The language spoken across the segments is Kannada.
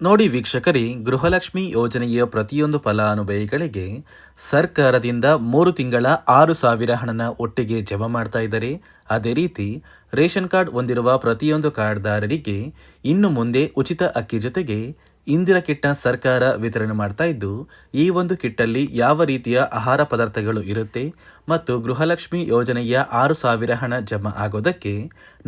ನೋಡಿ ವೀಕ್ಷಕರಿ, ಗೃಹಲಕ್ಷ್ಮಿ ಯೋಜನೆಯ ಪ್ರತಿಯೊಂದು ಫಲಾನುಭವಿಗಳಿಗೆ ಸರ್ಕಾರದಿಂದ ಮೂರು ತಿಂಗಳ ಆರು ಸಾವಿರ ಹಣನ ಒಟ್ಟಿಗೆ ಜಮಾ ಮಾಡ್ತಾ ಇದ್ದಾರೆ. ಅದೇ ರೀತಿ, ರೇಷನ್ ಕಾರ್ಡ್ ಹೊಂದಿರುವ ಪ್ರತಿಯೊಂದು ಕಾರ್ಡ್ದಾರರಿಗೆ ಇನ್ನು ಮುಂದೆ ಉಚಿತ ಅಕ್ಕಿ ಜೊತೆಗೆ ಇಂದಿರ ಕಿಟ್ನ ಸರ್ಕಾರ ವಿತರಣೆ ಮಾಡ್ತಾ ಇದ್ದು, ಈ ಒಂದು ಕಿಟ್ಟಲ್ಲಿ ಯಾವ ರೀತಿಯ ಆಹಾರ ಪದಾರ್ಥಗಳು ಇರುತ್ತೆ ಮತ್ತು ಗೃಹಲಕ್ಷ್ಮಿ ಯೋಜನೆಯ ಆರು ಸಾವಿರ ಹಣ ಜಮಾ ಆಗೋದಕ್ಕೆ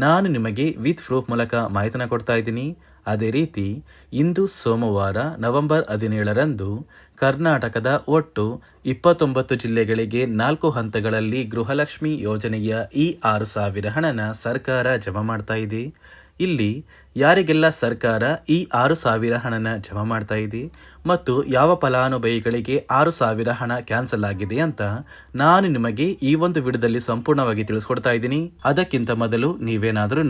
ನಾನು ನಿಮಗೆ ವಿತ್ ಪ್ರೂಫ್ ಮೂಲಕ ಮಾಹಿತಿನ ಕೊಡ್ತಾ ಇದ್ದೀನಿ. ಅದೇ ರೀತಿ ಇಂದು ಸೋಮವಾರ ನವೆಂಬರ್ ಹದಿನೇಳರಂದು ಕರ್ನಾಟಕದ ಒಟ್ಟು ಇಪ್ಪತ್ತೊಂಬತ್ತು ಜಿಲ್ಲೆಗಳಿಗೆ ನಾಲ್ಕು ಹಂತಗಳಲ್ಲಿ ಗೃಹಲಕ್ಷ್ಮಿ ಯೋಜನೆಯ ಈ ಆರು ಸಾವಿರ ಹಣನ ಸರ್ಕಾರ ಜಮಾ ಮಾಡ್ತಾ ಇದೆ. ಇಲ್ಲಿ ಯಾರಿಗೆಲ್ಲ ಸರ್ಕಾರ ಈ ಆರು ಸಾವಿರ ಹಣನ ಜಮಾ ಮಾಡ್ತಾ ಇದೆ? ಮತ್ತು ಯಾವ ಫಲಾನುಭವಿಗಳಿಗೆ ಆರು ಸಾವಿರ ಹಣ ಕ್ಯಾನ್ಸಲ್ ಆಗಿದೆ ಅಂತ ನಾನು ನಿಮಗೆ ಈ ಒಂದು ವಿಡಿಯೋದಲ್ಲಿ ಸಂಪೂರ್ಣವಾಗಿ ತಿಳಿಸ್ಕೊಡ್ತಾ ಇದ್ದೀನಿ. ಅದಕ್ಕಿಂತ ಮೊದಲು ನೀವೇನಾದ್ರೂ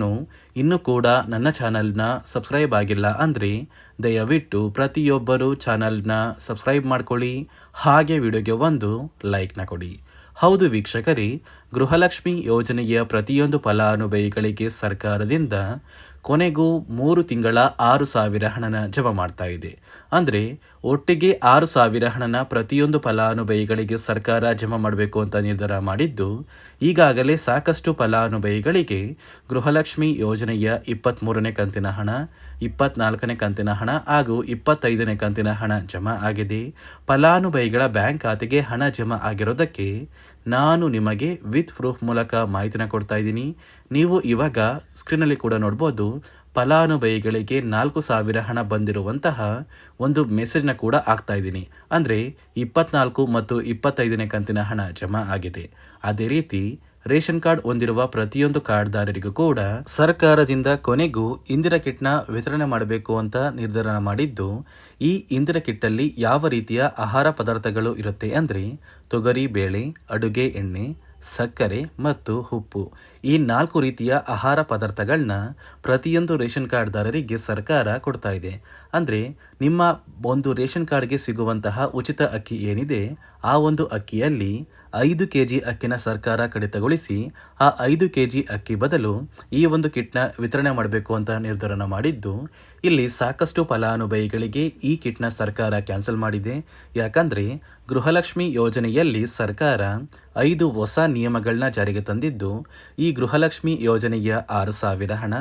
ಇನ್ನೂ ಕೂಡ ನನ್ನ ಚಾನಲ್ನ ಸಬ್ಸ್ಕ್ರೈಬ್ ಆಗಿಲ್ಲ ಅಂದರೆ ದಯವಿಟ್ಟು ಪ್ರತಿಯೊಬ್ಬರು ಚಾನಲ್ನ ಸಬ್ಸ್ಕ್ರೈಬ್ ಮಾಡ್ಕೊಳ್ಳಿ. ಹಾಗೆ ವಿಡಿಯೋಗೆ ಒಂದು ಲೈಕ್ನ ಕೊಡಿ. ಹೌದು ವೀಕ್ಷಕರೇ, ಗೃಹಲಕ್ಷ್ಮಿ ಯೋಜನೆಯ ಪ್ರತಿಯೊಂದು ಫಲಾನುಭವಿಗಳಿಗೆ ಸರ್ಕಾರದಿಂದ ಕೊನೆಗೂ ಮೂರು ತಿಂಗಳ ಆರು ಸಾವಿರ ಹಣನ ಜಮಾ ಮಾಡ್ತಾ ಇದೆ. ಅಂದರೆ ಒಟ್ಟಿಗೆ ಆರು ಸಾವಿರ ಹಣನ ಪ್ರತಿಯೊಂದು ಫಲಾನುಭವಿಗಳಿಗೆ ಸರ್ಕಾರ ಜಮಾ ಮಾಡಬೇಕು ಅಂತ ನಿರ್ಧಾರ ಮಾಡಿದ್ದು, ಈಗಾಗಲೇ ಸಾಕಷ್ಟು ಫಲಾನುಭವಿಗಳಿಗೆ ಗೃಹಲಕ್ಷ್ಮಿ ಯೋಜನೆಯ ಇಪ್ಪತ್ತ್ಮೂರನೇ ಕಂತಿನ ಹಣ ಇಪ್ಪತ್ನಾಲ್ಕನೇ ಕಂತಿನ ಹಣ ಹಾಗೂ ಇಪ್ಪತ್ತೈದನೇ ಕಂತಿನ ಹಣ ಜಮಾ ಆಗಿದೆ. ಫಲಾನುಭವಿಗಳ ಬ್ಯಾಂಕ್ ಖಾತೆಗೆ ಹಣ ಜಮಾ ಆಗಿರೋದಕ್ಕೆ ನಾನು ನಿಮಗೆ ವಿತ್ ಪ್ರೂಫ್ ಮೂಲಕ ಮಾಹಿತಿನ ಕೊಡ್ತಾ ಇದ್ದೀನಿ. ನೀವು ಇವಾಗ ಸ್ಕ್ರೀನಲ್ಲಿ ಕೂಡ ನೋಡ್ಬೋದು, ಫಲಾನುಭವಿಗಳಿಗೆ ನಾಲ್ಕು ಸಾವಿರ ಹಣ ಬಂದಿರುವಂತಹ ಒಂದು ಮೆಸೇಜ್ನ ಕೂಡ ಆಗ್ತಾ ಇದ್ದೀನಿ. ಅಂದರೆ ಇಪ್ಪತ್ನಾಲ್ಕು ಮತ್ತು ಇಪ್ಪತ್ತೈದನೇ ಕಂತಿನ ಹಣ ಜಮಾ ಆಗಿದೆ. ಅದೇ ರೀತಿ ರೇಷನ್ ಕಾರ್ಡ್ ಹೊಂದಿರುವ ಪ್ರತಿಯೊಂದು ಕಾರ್ಡ್ದಾರರಿಗೂ ಕೂಡ ಸರ್ಕಾರದಿಂದ ಕೊನೆಗೂ ಇಂದಿರಾ ಕಿಟ್ನ ವಿತರಣೆ ಮಾಡಬೇಕು ಅಂತ ನಿರ್ಧಾರ ಮಾಡಿದ್ದು, ಈ ಇಂದಿರಾ ಕಿಟ್ಟಲ್ಲಿ ಯಾವ ರೀತಿಯ ಆಹಾರ ಪದಾರ್ಥಗಳು ಇರುತ್ತೆ ಅಂದರೆ ತೊಗರಿ, ಬೇಳೆ, ಅಡುಗೆ, ಎಣ್ಣೆ, ಸಕ್ಕರೆ ಮತ್ತು ಉಪ್ಪು. ಈ ನಾಲ್ಕು ರೀತಿಯ ಆಹಾರ ಪದಾರ್ಥಗಳನ್ನ ಪ್ರತಿಯೊಂದು ರೇಷನ್ ಕಾರ್ಡ್ದಾರರಿಗೆ ಸರ್ಕಾರ ಕೊಡ್ತಾ ಇದೆ. ಅಂದರೆ ನಿಮ್ಮ ಒಂದು ರೇಷನ್ ಕಾರ್ಡ್ಗೆ ಸಿಗುವಂತಹ ಉಚಿತ ಅಕ್ಕಿ ಏನಿದೆ, ಆ ಒಂದು ಅಕ್ಕಿಯಲ್ಲಿ ಐದು ಕೆ ಜಿ ಅಕ್ಕಿನ ಸರ್ಕಾರ ಕಡಿತಗೊಳಿಸಿ, ಆ ಐದು ಕೆ ಜಿ ಅಕ್ಕಿ ಬದಲು ಈ ಒಂದು ಕಿಟ್ನ ವಿತರಣೆ ಮಾಡಬೇಕು ಅಂತ ನಿರ್ಧಾರನ ಮಾಡಿದ್ದು, ಇಲ್ಲಿ ಸಾಕಷ್ಟು ಫಲಾನುಭವಿಗಳಿಗೆ ಈ ಕಿಟ್ನ ಸರ್ಕಾರ ಕ್ಯಾನ್ಸಲ್ ಮಾಡಿದೆ. ಯಾಕಂದರೆ, ಗೃಹಲಕ್ಷ್ಮಿ ಯೋಜನೆಯಲ್ಲಿ ಸರ್ಕಾರ ಐದು ಹೊಸ ನಿಯಮಗಳನ್ನ ಜಾರಿಗೆ ತಂದಿದ್ದು, ಈ ಗೃಹಲಕ್ಷ್ಮಿ ಯೋಜನೆಯ ಆರು ಸಾವಿರ ಹಣ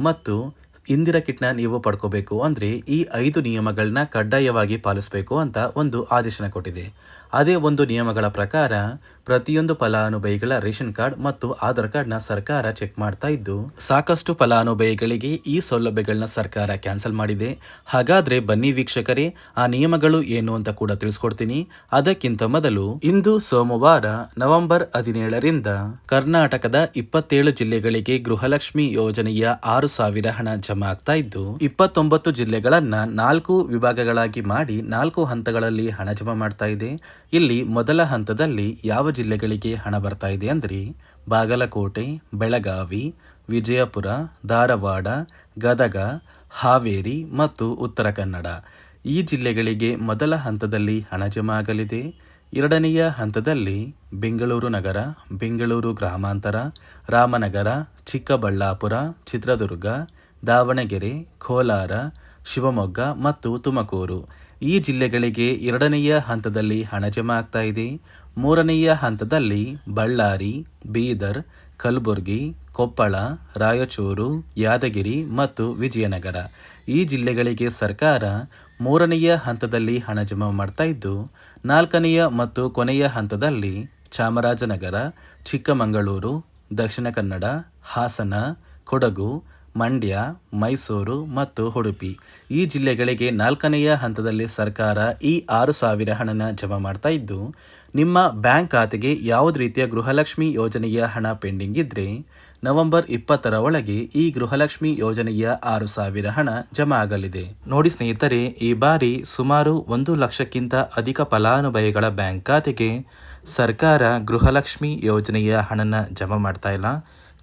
ಮತ್ತು ಇಂದಿರಾ ಕಿಟ್ನ ನೀವು ಪಡ್ಕೋಬೇಕು ಅಂದರೆ ಈ ಐದು ನಿಯಮಗಳನ್ನ ಕಡ್ಡಾಯವಾಗಿ ಪಾಲಿಸಬೇಕು ಅಂತ ಒಂದು ಆದೇಶನ ಕೊಟ್ಟಿದೆ. ಅದೇ ಒಂದು ನಿಯಮಗಳ ಪ್ರಕಾರ ಪ್ರತಿಯೊಂದು ಫಲಾನುಭವಿಗಳ ರೇಷನ್ ಕಾರ್ಡ್ ಮತ್ತು ಆಧಾರ್ ಕಾರ್ಡ್ನ ಸರ್ಕಾರ ಚೆಕ್ ಮಾಡ್ತಾ ಇದ್ದು, ಸಾಕಷ್ಟು ಫಲಾನುಭವಿಗಳಿಗೆ ಈ ಸೌಲಭ್ಯಗಳನ್ನ ಸರ್ಕಾರ ಕ್ಯಾನ್ಸಲ್ ಮಾಡಿದೆ. ಹಾಗಾದ್ರೆ ಬನ್ನಿ ವೀಕ್ಷಕರೇ, ಆ ನಿಯಮಗಳು ಏನು ಅಂತ ಕೂಡ ತಿಳಿಸ್ಕೊಡ್ತೀನಿ. ಅದಕ್ಕಿಂತ ಮೊದಲು, ಇಂದು ಸೋಮವಾರ, ನವೆಂಬರ್ ಹದಿನೇಳರಿಂದ ಕರ್ನಾಟಕದ ಇಪ್ಪತ್ತೇಳು ಜಿಲ್ಲೆಗಳಿಗೆ ಗೃಹಲಕ್ಷ್ಮಿ ಯೋಜನೆಯ ಆರು ಸಾವಿರ ಹಣ ಜಮಾ ಆಗ್ತಾ ಇದ್ದು, ಇಪ್ಪತ್ತೊಂಬತ್ತು ಜಿಲ್ಲೆಗಳನ್ನ ನಾಲ್ಕು ವಿಭಾಗಗಳಾಗಿ ಮಾಡಿ ನಾಲ್ಕು ಹಂತಗಳಲ್ಲಿ ಹಣ ಜಮಾ ಮಾಡ್ತಾ ಇದೆ. ಇಲ್ಲಿ ಮೊದಲ ಹಂತದಲ್ಲಿ ಯಾವ ಜಿಲ್ಲೆಗಳಿಗೆ ಹಣ ಬರ್ತಾ ಇದೆ ಅಂದರೆ ಬಾಗಲಕೋಟೆ, ಬೆಳಗಾವಿ, ವಿಜಯಪುರ, ಧಾರವಾಡ, ಗದಗ, ಹಾವೇರಿ ಮತ್ತು ಉತ್ತರ ಕನ್ನಡ. ಈ ಜಿಲ್ಲೆಗಳಿಗೆ ಮೊದಲ ಹಂತದಲ್ಲಿ ಹಣ ಜಮಾ ಆಗಲಿದೆ. ಎರಡನೆಯ ಹಂತದಲ್ಲಿ ಬೆಂಗಳೂರು ನಗರ, ಬೆಂಗಳೂರು ಗ್ರಾಮಾಂತರ, ರಾಮನಗರ, ಚಿಕ್ಕಬಳ್ಳಾಪುರ, ಚಿತ್ರದುರ್ಗ, ದಾವಣಗೆರೆ, ಕೋಲಾರ, ಶಿವಮೊಗ್ಗ ಮತ್ತು ತುಮಕೂರು. ಈ ಜಿಲ್ಲೆಗಳಿಗೆ ಎರಡನೆಯ ಹಂತದಲ್ಲಿ ಹಣ ಜಮಾ ಆಗ್ತಾ ಇದೆ. ಮೂರನೆಯ ಹಂತದಲ್ಲಿ ಬಳ್ಳಾರಿ, ಬೀದರ್, ಕಲಬುರಗಿ, ಕೊಪ್ಪಳ, ರಾಯಚೂರು, ಯಾದಗಿರಿ ಮತ್ತು ವಿಜಯನಗರ. ಈ ಜಿಲ್ಲೆಗಳಿಗೆ ಸರ್ಕಾರ ಮೂರನೆಯ ಹಂತದಲ್ಲಿ ಹಣ ಜಮಾ ಮಾಡ್ತಾ ಇದ್ದು, ನಾಲ್ಕನೆಯ ಮತ್ತು ಕೊನೆಯ ಹಂತದಲ್ಲಿ ಚಾಮರಾಜನಗರ, ಚಿಕ್ಕಮಗಳೂರು, ದಕ್ಷಿಣ ಕನ್ನಡ, ಹಾಸನ, ಕೊಡಗು ಮಂಡ್ಯ, ಮೈಸೂರು ಮತ್ತು ಉಡುಪಿ. ಈ ಜಿಲ್ಲೆಗಳಿಗೆ ನಾಲ್ಕನೆಯ ಹಂತದಲ್ಲಿ ಸರ್ಕಾರ ಈ ಆರು ಸಾವಿರ ಹಣನ ಜಮಾ ಮಾಡ್ತಾ ಇದ್ದು, ನಿಮ್ಮ ಬ್ಯಾಂಕ್ ಖಾತೆಗೆ ಯಾವುದೇ ರೀತಿಯ ಗೃಹಲಕ್ಷ್ಮಿ ಯೋಜನೆಯ ಹಣ ಪೆಂಡಿಂಗ್ ಇದ್ದರೆ ನವೆಂಬರ್ ಇಪ್ಪತ್ತರ ಒಳಗೆ ಈ ಗೃಹಲಕ್ಷ್ಮಿ ಯೋಜನೆಯ ಆರು ಸಾವಿರ ಹಣ ಜಮಾ ಆಗಲಿದೆ. ನೋಡಿ ಸ್ನೇಹಿತರೆ, ಈ ಬಾರಿ ಸುಮಾರು ಒಂದು ಲಕ್ಷಕ್ಕಿಂತ ಅಧಿಕ ಫಲಾನುಭವಿಗಳ ಬ್ಯಾಂಕ್ ಖಾತೆಗೆ ಸರ್ಕಾರ ಗೃಹಲಕ್ಷ್ಮಿ ಯೋಜನೆಯ ಹಣನ ಜಮಾ ಮಾಡ್ತಾ ಇಲ್ಲ.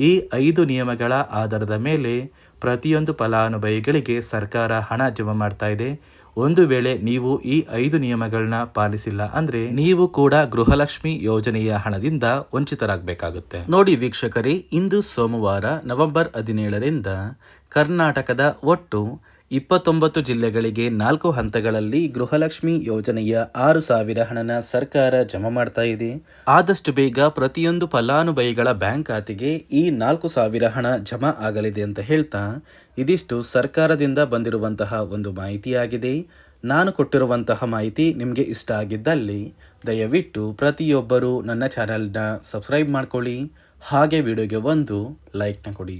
ಈ ಐದು ನಿಯಮಗಳ ಆಧಾರದ ಮೇಲೆ ಪ್ರತಿಯೊಂದು ಫಲಾನುಭವಿಗಳಿಗೆ ಸರ್ಕಾರ ಹಣ ಜಮಾ ಮಾಡ್ತಾ ಇದೆ. ಒಂದು ವೇಳೆ ನೀವು ಈ ಐದು ನಿಯಮಗಳನ್ನ ಪಾಲಿಸಿಲ್ಲ ಅಂದ್ರೆ ನೀವು ಕೂಡ ಗೃಹಲಕ್ಷ್ಮಿ ಯೋಜನೆಯ ಹಣದಿಂದ ವಂಚಿತರಾಗಬೇಕಾಗುತ್ತೆ. ನೋಡಿ ವೀಕ್ಷಕರೇ, ಇಂದು ಸೋಮವಾರ ನವೆಂಬರ್ ಹದಿನೇಳರಿಂದ ಕರ್ನಾಟಕದ ಒಟ್ಟು ಇಪ್ಪತ್ತೊಂಬತ್ತು ಜಿಲ್ಲೆಗಳಿಗೆ ನಾಲ್ಕು ಹಂತಗಳಲ್ಲಿ ಗೃಹಲಕ್ಷ್ಮಿ ಯೋಜನೆಯ ಆರು ಸಾವಿರ ಹಣನ ಸರ್ಕಾರ ಜಮಾ ಮಾಡ್ತಾ ಇದೆ. ಆದಷ್ಟು ಬೇಗ ಪ್ರತಿಯೊಂದು ಫಲಾನುಭವಿಗಳ ಬ್ಯಾಂಕ್ ಖಾತೆಗೆ ಈ ನಾಲ್ಕು ಸಾವಿರ ಹಣ ಜಮಾ ಆಗಲಿದೆ ಅಂತ ಹೇಳ್ತಾ ಇದಿಷ್ಟು ಸರ್ಕಾರದಿಂದ ಬಂದಿರುವಂತಹ ಒಂದು ಮಾಹಿತಿಯಾಗಿದೆ. ನಾನು ಕೊಟ್ಟಿರುವಂತಹ ಮಾಹಿತಿ ನಿಮಗೆ ಇಷ್ಟ ಆಗಿದ್ದಲ್ಲಿ ದಯವಿಟ್ಟು ಪ್ರತಿಯೊಬ್ಬರು ನನ್ನ ಚಾನಲ್ನ ಸಬ್ಸ್ಕ್ರೈಬ್ ಮಾಡ್ಕೊಳ್ಳಿ. ಹಾಗೆ ವಿಡಿಯೋಗೆ ಒಂದು ಲೈಕ್ನ ಕೊಡಿ.